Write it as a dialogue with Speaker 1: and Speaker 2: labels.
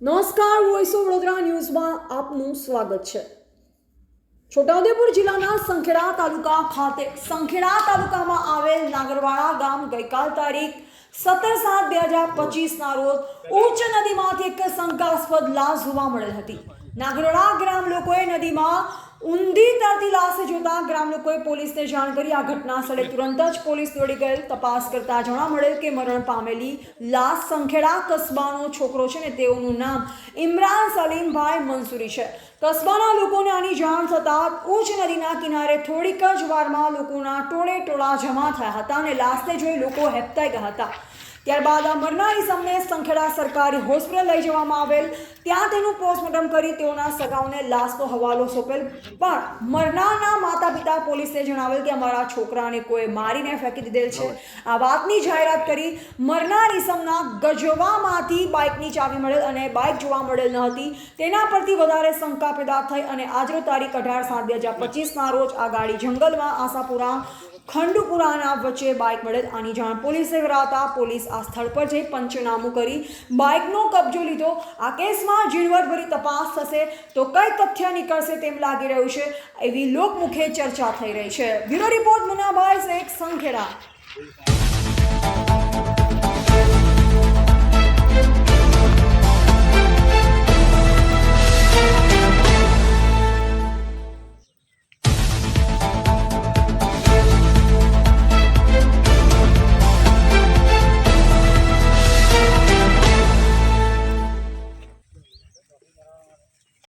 Speaker 1: નમસ્કાર voice of Vadodara ન્યૂઝમાં આપનું સ્વાગત છે. છોટાઉદેપુર જિલ્લાના સંખેડા તાલુકા ખાતે સંખેડા તાલુકામાં આવેલ નાગરવાડા ગામ ગઈકાલ તારીખ સત્તર સાત બે હજાર પચીસના રોજ ઉચ્ચ નદીમાંથી એક શંકાસ્પદ લાશ જોવા મળેલ હતી. નાગરોડા ગ્રામ લોકોએ નદીમાં ઊંધી તરતી લાશ જોતા ગ્રામ લોકોએ પોલીસને જાણ કરી. આ ઘટના સ્થળે તુરંત જ પોલીસ દોડી ગયેલ. તપાસ કરતા જાણવા મળેલ કે મરણ પામેલી લાશ સંખેડા કસ્બાનો છોકરો છે ને તેઓનું નામ ઇમરાન સલીમભાઈ મંસૂરી છે. કસ્બાના લોકોને આની જાણ થતાં ઉચ્ચ નદીના કિનારે થોડીક જ વારમાં લોકોના ટોળે ટોળા જમા થયા હતા અને લાશને જોઈ લોકો હેપતાઈ ગયા હતા. ત્યારબાદ આ મરનારી સમને સંખેડા સરકારી હોસ્પિટલ લઈ જવામાં આવેલ. ત્યાં તેનું પોસ્ટમોર્ટમ કરી તેઓના સગાઓને લાશનો હવાલો સોંપેલ. પણ મરનારના માતા પિતા પોલીસને જણાવેલ કે અમારા છોકરાને કોઈ મારીને ફેંકી દીધેલ છે. આ વાતની જાહેરાત કરી મરનાર ઇસમના ગજવામાંથી બાઇકની ચાવી મળેલ અને બાઇક જોવા મળેલ ન હતી. તેના પરથી વધારે શંકા પેદા થઈ અને આજનો તારીખ અઢાર સાત બે હજાર પચીસના રોજ આ ગાડી જંગલમાં આશાપુરા ખંડુપુરાના વચ્ચે બાઇક મળેલ આની જાણ પોલીસે કરાતા. પોલીસ આ સ્થળ પર જઈ પંચનામું કરી બાઇકનો કબજો લીધો. આ કેસમાં ઝીણવટભરી તપાસ થશે તો કઈ તથ્ય નીકળશે તેમ લાગી રહ્યું છે એવી લોકમુખે ચર્ચા થઈ રહી છે. Bureau report Munabhai Sheikh Sankheda.